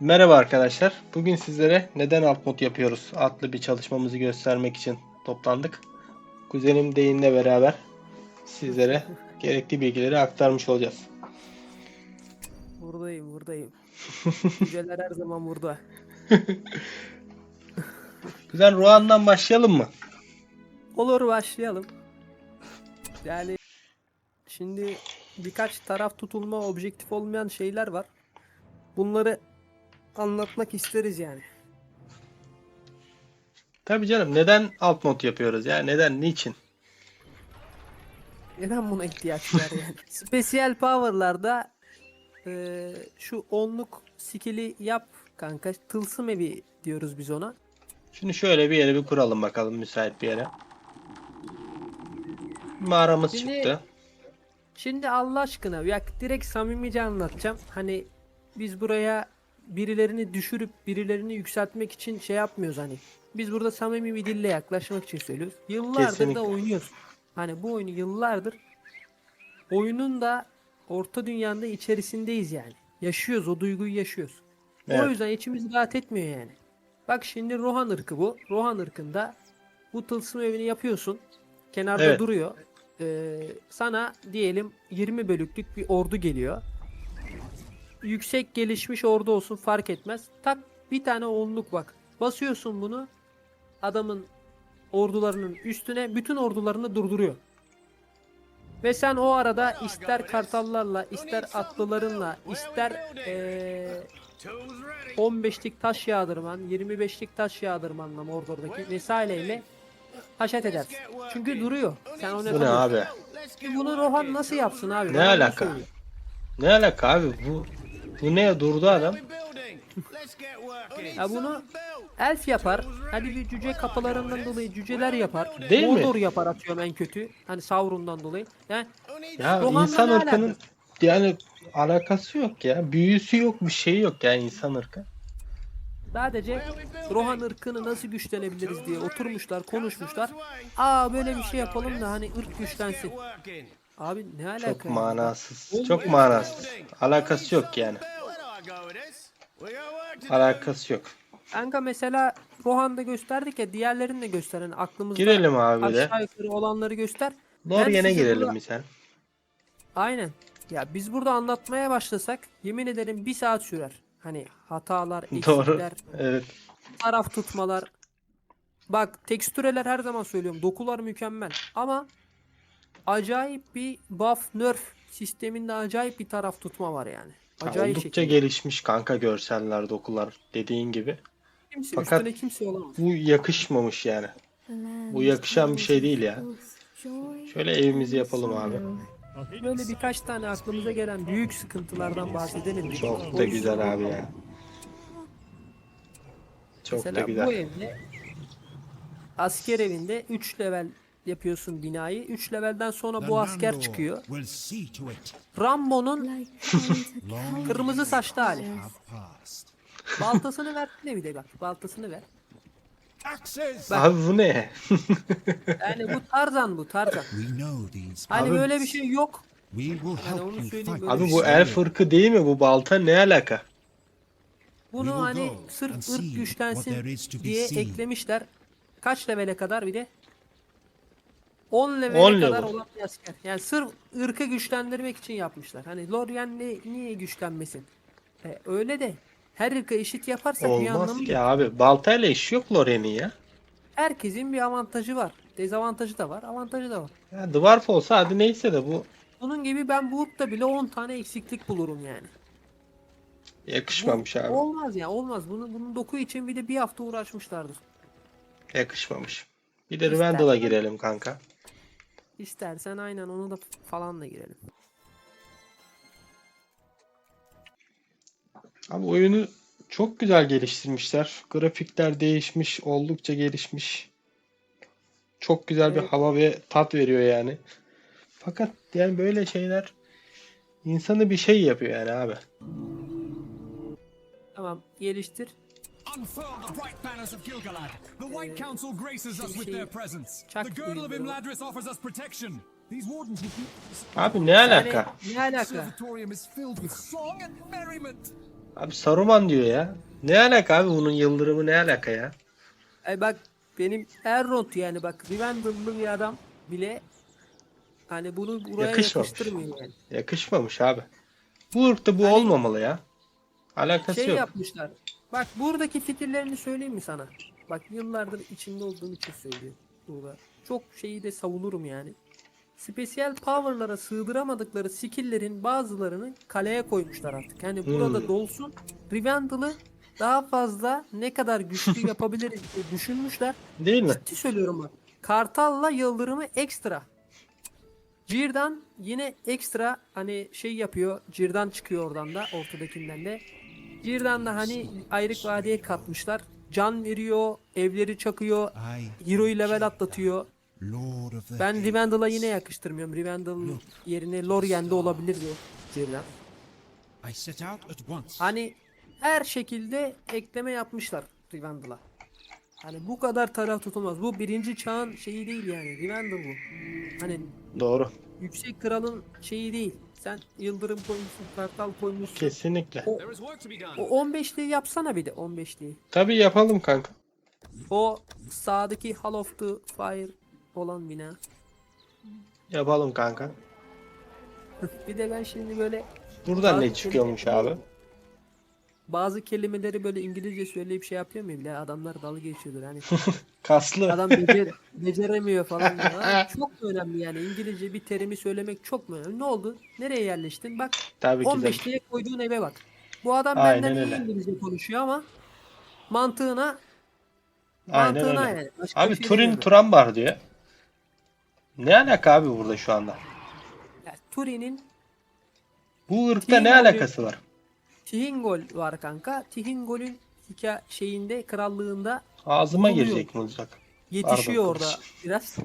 Merhaba arkadaşlar. Bugün sizlere neden alt mod yapıyoruz adlı bir çalışmamızı göstermek için toplandık. Kuzenim Deyin'le beraber sizlere gerekli bilgileri aktarmış olacağız. Buradayım, buradayım. Yüceler her zaman burada. Güzel Ruan'dan başlayalım mı? Olur başlayalım. Yani şimdi birkaç taraf tutulma, objektif olmayan şeyler var. Bunları anlatmak isteriz yani. Tabii canım neden alt mod yapıyoruz ya? Neden? Niçin? Neden buna ihtiyaç var yani? Spesiyel power'larda eee, şu onluk skill'i yap kanka. Tılsım evi diyoruz biz ona. Şunu şöyle bir yere bir kuralım bakalım müsait bir yere. Mağaramız Şimdi- çıktı. Şimdi Allah aşkına ya direkt samimice anlatacağım. Hani biz buraya birilerini düşürüp birilerini yükseltmek için şey yapmıyoruz hani. Biz burada samimi bir dille yaklaşmak için söylüyoruz. Yıllardır Kesinlikle. da oynuyoruz. Hani bu oyunu yıllardır oyunun da orta dünyanın da içerisindeyiz yani. Yaşıyoruz o duyguyu yaşıyoruz. O Evet. yüzden içimiz rahat etmiyor yani. Bak şimdi Rohan ırkı bu. Rohan ırkında bu tılsım evini yapıyorsun. Kenarda Evet. duruyor. Ee, sana diyelim 20 bölüklük bir ordu geliyor. Yüksek gelişmiş ordu olsun fark etmez. Tak bir tane onluk bak. Basıyorsun bunu adamın ordularının üstüne bütün ordularını durduruyor. Ve sen o arada ister kartallarla, ister atlılarınla, ister ee, 15'lik taş yağdırman, 25'lik taş yağdırmanla Mordor'daki vesaireyle haşet edersin. Çünkü duruyor. Sen onu Bu ne abi? Bunu Rohan nasıl yapsın abi? Ne alaka? Ne alaka abi? Bu bu ne durdu adam? Ya bunu elf yapar. Hadi bir cüce kapılarından dolayı cüceler yapar. Değil mi? Mordor yapar atıyorum en kötü. Hani Sauron'dan dolayı. Yani Ya insan ırkının yani alakası yok ya. Büyüsü yok, bir şey yok ya insan ırkı. sadece Rohan ırkını nasıl güçlenebiliriz diye oturmuşlar, konuşmuşlar. Aa böyle bir şey yapalım da hani ırk güçlensin. Abi ne alaka? Çok ya? manasız. Çok manasız. Alakası yok yani. Alakası yok. Kanka mesela Rohan'da gösterdik ya diğerlerini de gösteren aklımızda Girelim abi de. aşağı yukarı olanları göster. Loryen'e girelim burada- misal. Aynen. Ya biz burada anlatmaya başlasak yemin ederim bir saat sürer. Hani hatalar, Doğru. eksikler, Evet. taraf tutmalar. Bak tekstüreler her zaman söylüyorum. Dokular mükemmel. Ama acayip bir buff nerf sisteminde acayip bir taraf tutma var yani. Ha, Acayip Oldukça şekilde. gelişmiş kanka görseller, dokular dediğin gibi. Kimse, Fakat- üstüne kimse olamaz. Bu yakışmamış yani. Bu yakışan bir şey değil ya. Şöyle evimizi yapalım abi. Böyle birkaç tane aklımıza gelen büyük sıkıntılardan bahsedelim. Çok da güzel abi ya. Çok da Mesela bu güzel. evde asker evinde 3 level yapıyorsun binayı. 3 levelden sonra bu asker çıkıyor. Rambo'nun kırmızı saçlı hali. Baltasını ver ne bir de bak baltasını ver. Taxes. Abi bu ne? Yani bu Tarzan bu Tarzan. Hani Abi- böyle bir şey yok. Yani onu söyleyeyim böyle Abi bu şey elf ırkı değil mi? Bu balta ne alaka? Bunu hani sırf ırk güçlensin diye eklemişler. Kaç levele kadar bir de? 10 levele 10 kadar level. olan bir asker. Yani sırf ırkı güçlendirmek için yapmışlar. Hani Lorien ne, niye güçlenmesin? E, öyle de her ırkı eşit yaparsak bir Olmaz anlamı ki yok. abi. Baltayla iş yok Loryen'in ya. Herkesin bir avantajı var. Dezavantajı da var, avantajı da var. ya. Dwarf olsa hadi neyse de bu Bunun gibi ben bu ırkta bile 10 tane eksiklik bulurum yani. Bu yakışmamış abi. olmaz ya, olmaz. Bunu bunun doku için bir de bir hafta uğraşmışlardır. Yakışmamış. Bir de İster. Rivendell'a girelim kanka. İstersen aynen onu da falan da girelim. Abi oyunu çok güzel geliştirmişler. Grafikler değişmiş, oldukça gelişmiş. Çok güzel bir Evet. hava ve tat veriyor yani. Fakat yani böyle şeyler insanı bir şey yapıyor yani abi. Tamam, geliştir. Unfurl the bright banners of Gilgalad. The White Council graces us with şey- their presence. çak The girdle of. Imladris offers us protection. These wardens will keep Abi ne alaka? ne alaka? Observatorium is filled with song and merriment. Abi Saruman diyor ya. Ne alaka abi bunun yıldırımı ne alaka ya? Ay bak benim Elrond yani bak Rivendell'lı bir adam bile hani bunu buraya Yakışmamış. yakıştırmıyor yani. Yakışmamış abi. Bu ırkta bu Hani- olmamalı ya. Alakası Şey yok. yapmışlar. Bak buradaki fikirlerini söyleyeyim mi sana? Bak yıllardır içinde olduğum için söylüyorum burada. Çok şeyi de savunurum yani. Spesiyel power'lara sığdıramadıkları skill'lerin bazılarını kaleye koymuşlar artık. Yani burada Hmm. dolsun. Rivendell'ı daha fazla ne kadar güçlü yapabiliriz diye düşünmüşler. Değil mi? Ciddi söylüyorum bak. Kartal'la Yıldırım'ı ekstra. Cirdan yine ekstra hani şey yapıyor. Cirdan çıkıyor oradan da ortadakinden de. Cirdan da hani ayrık vadeye katmışlar. Can veriyor, evleri çakıyor, hero'yu level atlatıyor. Ben. Rivendell'a yine yakıştırmıyorum. Rivendell yerine Lorien'de olabilir diyor Cirdan. I set out at once. Hani her şekilde ekleme yapmışlar Rivendell'a. Hani bu kadar taraf tutulmaz. Bu birinci çağın şeyi değil yani. Rivendell bu. Hani Doğru. yüksek kralın şeyi değil. Sen yıldırım koymuşsun, kartal koymuşsun. Kesinlikle. Done. O 15'liği yapsana bir de 15'liği. Tabii yapalım kanka. O sağdaki Hall of the Fire olan bina. Yapalım kanka. bir de ben şimdi böyle Buradan ne çıkıyormuş abi? Bazı kelimeleri böyle İngilizce söyleyip şey yapıyor muyum? Ya adamlar dalga geçiyordur hani. Kaslı. Adam becer, beceremiyor falan. Abi çok mu önemli yani İngilizce bir terimi söylemek çok mu önemli? Ne oldu? Nereye yerleştin? Bak Tabii ki de. 15 diye koyduğun eve bak. Bu adam Aynen benden iyi öyle. İngilizce konuşuyor ama mantığına Aynen mantığına öyle. yani. Başka Abi şey Turin. Turan var diyor. Ne alaka abi burada şu anda? Ya, Turin'in Bu ırkta ne alakası var? Tihingol var kanka. Tihingol'ün hikaye şeyinde krallığında Ağzıma Oluyor. girecek mızrak. yetişiyor Pardon, orada biraz.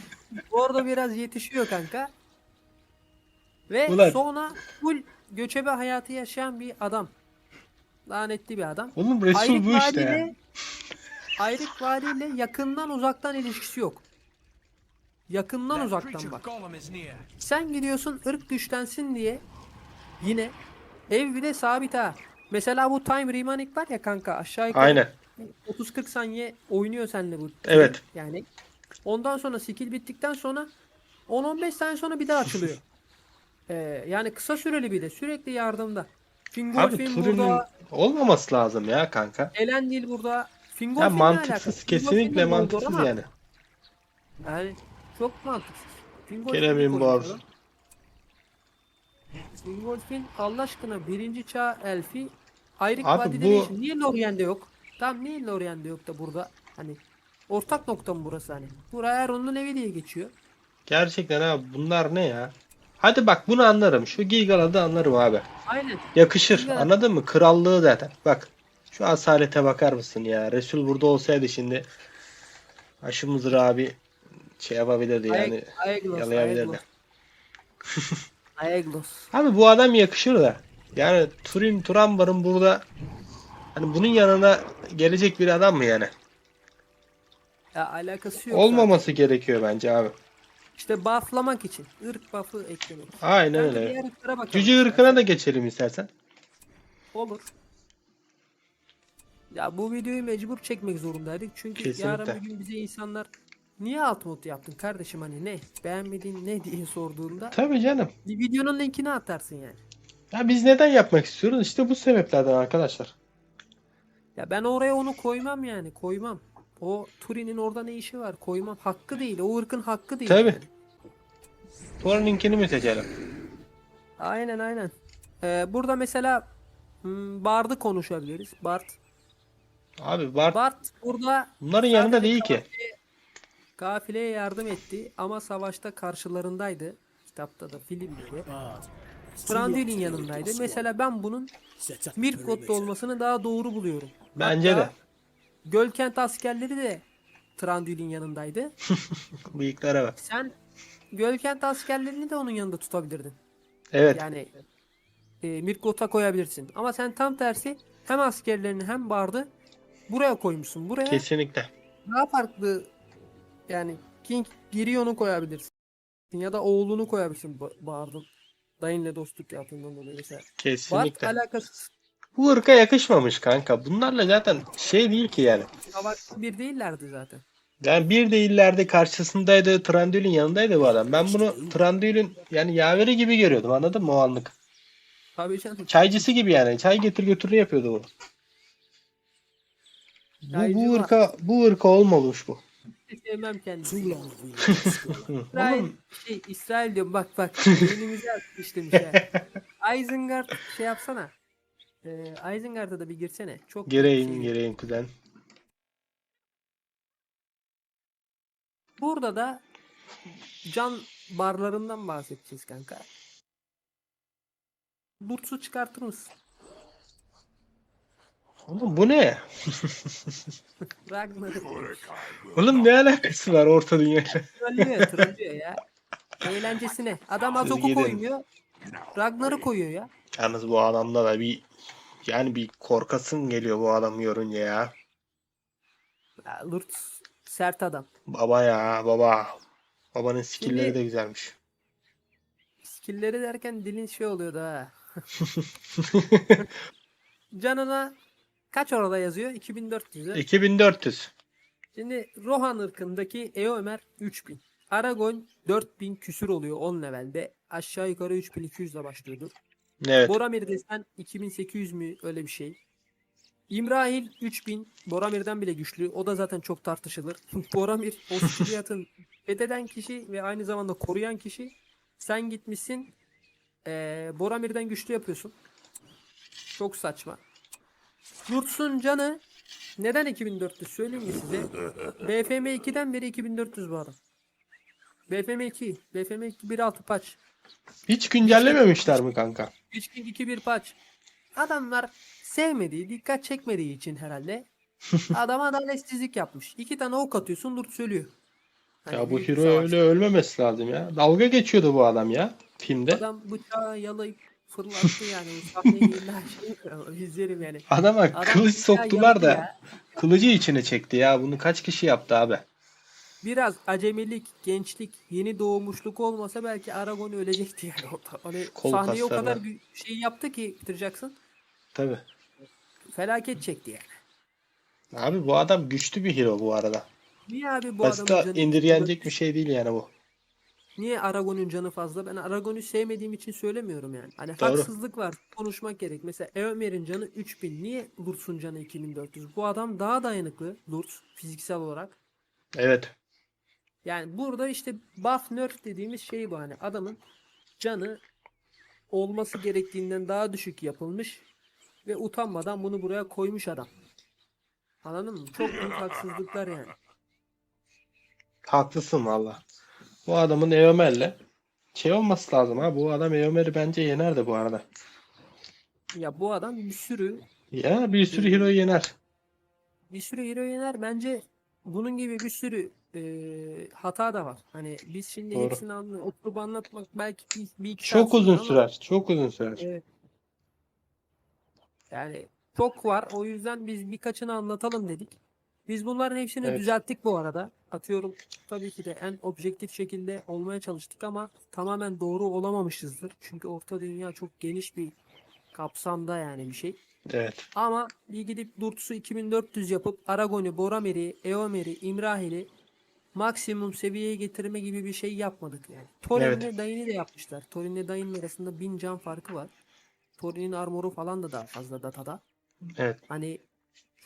orada biraz yetişiyor kanka. Ve Ulan. sonra full göçebe hayatı yaşayan bir adam. Lanetli bir adam. Oğlum Resul Ayrık bu işte ya. vadiyle, Ayrık vadiyle yakından uzaktan ilişkisi yok. Yakından uzaktan bak. Sen gidiyorsun ırk güçlensin diye yine ev bile sabit ha. Mesela bu Time Remanic var ya kanka aşağı yukarı Aynen. 30-40 saniye oynuyor seninle bu. Evet. Yani ondan sonra skill bittikten sonra 10-15 saniye sonra bir daha açılıyor. Ee, yani kısa süreli bir de sürekli yardımda. Fingolfin burada, olmaması lazım ya kanka. Elendil burada. Fingolfin Ya mantıksız. Kesinlikle mantıksız yani. Yani çok mantıksız. Kerem'in konuşuyorum. Bor. Fingolfin Allah aşkına birinci çağ elfi ayrık Abi vadide bu-? Niye Lorien'de yok? Tam niye Lorien'de yok da burada? Hani ortak nokta mı burası hani? Buraya Eron'un evi diye geçiyor. Gerçekten abi bunlar ne ya? Hadi bak bunu anlarım. Şu Gilgalad'ı anlarım abi. Aynen. Yakışır. Gilgalad. Anladın mı? Krallığı zaten. Bak. Şu asalete bakar mısın ya? Resul burada olsaydı şimdi Aşı Mızır abi şey yapabilirdi yani. Aeg- Aeglos. Abi bu adam yakışır da. Yani Turin Turambar'ın burada hani bunun yanına gelecek bir adam mı yani? Ya alakası yok. Olmaması gerekiyor bence abi. zaten. İşte bufflamak için. ırk buff'ı eklemek. Aynen Kanka öyle. diğer ırklara bakalım. Cüce ırkına da geçelim istersen. Olur. Ya bu videoyu mecbur çekmek zorundaydık. Çünkü yarın Kesinlikle. bir gün bize insanlar niye alt mod yaptın kardeşim hani ne beğenmediğin ne diye sorduğunda Tabii canım. videonun linkini atarsın yani. Ya biz neden yapmak istiyoruz? İşte bu sebeplerden arkadaşlar. Ya ben oraya onu koymam yani koymam. O Turin'in orada ne işi var koymam. Hakkı değil. O ırkın hakkı değil. Tabii. yani. Sonra linkini mi seçelim? Aynen aynen. Ee, burada mesela hmm, Bard'ı konuşabiliriz. Bard. Abi var. Bard burada Bunların yanında değil ki. Kafileye yardım etti ama savaşta karşılarındaydı. Kitapta da filmde de. Thranduil'in yanındaydı. Mesela ben bunun Mirkot'ta olmasını daha doğru buluyorum. Bence Hatta de. Gölkent askerleri de Thranduil'in yanındaydı. Bıyıklara bak. Sen Gölkent askerlerini de onun yanında tutabilirdin. Evet. Yani e, Mirkot'a koyabilirsin. Ama sen tam tersi hem askerlerini hem Bard'ı buraya koymuşsun. Buraya Kesinlikle. daha farklı yani King Girion'u koyabilirsin. Ya da oğlunu koyabilirsin Ba- Bard'ın. Dayınla dostluk yaptığından dolayı mesela. Bard Kesinlikle. alakasız. Bu ırka yakışmamış kanka. Bunlarla zaten şey değil ki yani. Savaşçı bir değillerdi zaten. Yani bir değillerdi karşısındaydı. Trandül'ün yanındaydı bu adam. Ben bunu Trandül'ün yani yaveri gibi görüyordum anladın mı o anlık. Tabii canım. Çaycısı gibi yani. Çay getir götür yapıyordu bu. Bu, bu ırka bu ırka olmamış bu. Hiç sevmem kendisini. İsrail, şey, İsrail diyorum bak bak. Beynimizi atmıştım ya. Isengard şey yapsana. Ee, Isengard'a da bir girsene. Çok Gireyim şey- gireyim kuzen. Burada da can barlarından bahsedeceğiz kanka. Burtsu çıkartır mısın? Oğlum bu ne? Ragnar'ı Oğlum ne alakası var orta dünyayla? trollüyor, trollüyor ya. Eğlencesine. Adam Siz Azok'u gidin. koymuyor. Ragnar'ı koyuyor ya. Yalnız bu adamda da bir yani bir korkasın geliyor bu adamı görünce ya. ya Lurt sert adam. Baba ya baba. Babanın skillleri Şimdi- de güzelmiş. Skill'leri derken dilin şey oluyordu ha. Canına kaç orada yazıyor? 2400'e. 2400. Şimdi Rohan ırkındaki Eomer 3000. Aragon 4000 küsür oluyor 10 levelde. Aşağı yukarı 3200 ile başlıyordur. Evet. Boromir desen 2800 mü öyle bir şey. İmrahil 3000. Boromir'den bile güçlü. O da zaten çok tartışılır. Boromir o Siliat'ın fetheden kişi ve aynı zamanda koruyan kişi. Sen gitmişsin eee Boromir'den güçlü yapıyorsun. Çok saçma. Lurtz'un canı neden 2400 söyleyeyim mi size? BFM 2'den beri 2400 bu adam. BFM 2, BFM 2 1.6 patch. Hiç güncellememişler mi kanka? 3-2-1 patch. Adamlar sevmediği, dikkat çekmediği için herhalde adam adaletsizlik yapmış. İki tane ok atıyorsun dur söylüyor. Hani Ya bu hero savaş. öyle ölmemesi lazım ya. Dalga geçiyordu bu adam ya filmde. Adam bıçağı yalayıp fırlattı yani. İzlerim yani. Adama Adam kılıç soktular da ya. kılıcı içine çekti ya. Bunu kaç kişi yaptı abi? Biraz acemilik, gençlik, yeni doğmuşluk olmasa belki Aragon ölecekti yani. O da- Hani Kol sahneyi o kaslarına. kadar gü- şey yaptı ki Jackson. Tabi. Felaket çekti yani. Abi bu adam güçlü bir hero bu arada. Niye abi bu Basit adamın canı indirgenecek bir şey değil yani bu. Niye Aragon'un canı fazla? Ben Aragon'u sevmediğim için söylemiyorum yani. Hani Doğru. haksızlık var. Konuşmak gerek. Mesela Eomer'in canı 3000. Niye Lurtz'un canı 2400? Bu adam daha dayanıklı Lurtz fiziksel olarak. Evet. Yani burada işte buff nerf dediğimiz şey bu hani. Adamın canı olması gerektiğinden daha düşük yapılmış ve utanmadan bunu buraya koymuş adam. Anladın mı? Çok büyük haksızlıklar yani. Haklısın valla. Bu adamın Eomer'le şey olması lazım ha. Bu adam Eomer'i bence yener de bu arada. Ya bu adam bir sürü Ya bir sürü hero'yu yener. bir sürü hero yener. Bence bunun gibi bir sürü e, hata da var. Hani biz şimdi Doğru. hepsini anlı, oturup anlatmak belki bir, bir iki Çok uzun sürer ama sürer. Çok uzun sürer. Evet. Yani çok var. O yüzden biz birkaçını anlatalım dedik. Biz bunların hepsini Evet. düzelttik bu arada. Atıyorum tabii ki de en objektif şekilde olmaya çalıştık ama tamamen doğru olamamışızdır. Çünkü orta dünya çok geniş bir kapsamda yani bir şey. Evet. Ama bir gidip Durtsu 2400 yapıp Aragon'u, Boromir'i, Eomer'i, İmrahil'i maksimum seviyeye getirme gibi bir şey yapmadık yani. Thorin'le Evet. Dain'i de yapmışlar. Thorin'le Dain arasında 1000 can farkı var. Thorin'in armoru falan da daha fazla datada. Evet. Hani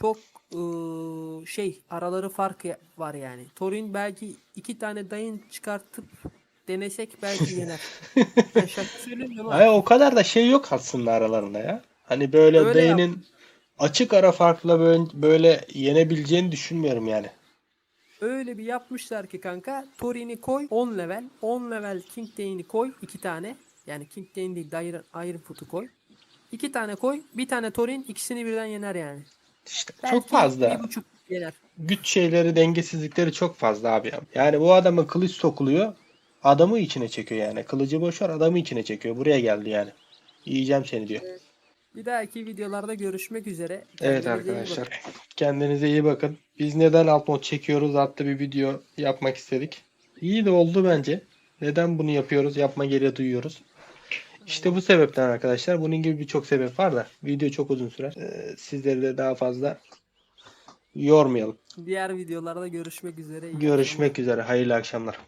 çok ıı, şey araları fark var yani. Thorin belki iki tane Dain çıkartıp denesek belki yener. ben şaka söylemiyorum ama. Ay, o kadar da şey yok aslında aralarında ya. Hani böyle Öyle Day'nin açık ara farkla böyle, böyle yenebileceğini düşünmüyorum yani. Öyle bir yapmışlar ki kanka Torin'i koy 10 level 10 level King Dane'i koy 2 tane yani King Dane değil de Iron, Iron Foot'u koy 2 tane koy bir tane Torin ikisini birden yener yani. İşte Belki çok fazla. Bir buçuk yener. Güç şeyleri, dengesizlikleri çok fazla abi ya. Yani bu adama kılıç sokuluyor. Adamı içine çekiyor yani. Kılıcı boşver adamı içine çekiyor. Buraya geldi yani. Yiyeceğim seni diyor. Bir dahaki videolarda görüşmek üzere. Evet Kendinize iyi arkadaşlar. bakın. Kendinize iyi bakın. Biz neden alt mod çekiyoruz adlı bir video yapmak istedik. İyi de oldu bence. Neden bunu yapıyoruz? Yapma gereği duyuyoruz. İşte bu sebepten arkadaşlar. Bunun gibi birçok sebep var da video çok uzun sürer. Ee, sizleri de daha fazla yormayalım. Diğer videolarda görüşmek üzere. İyi Görüşmek üzere. Hayırlı akşamlar.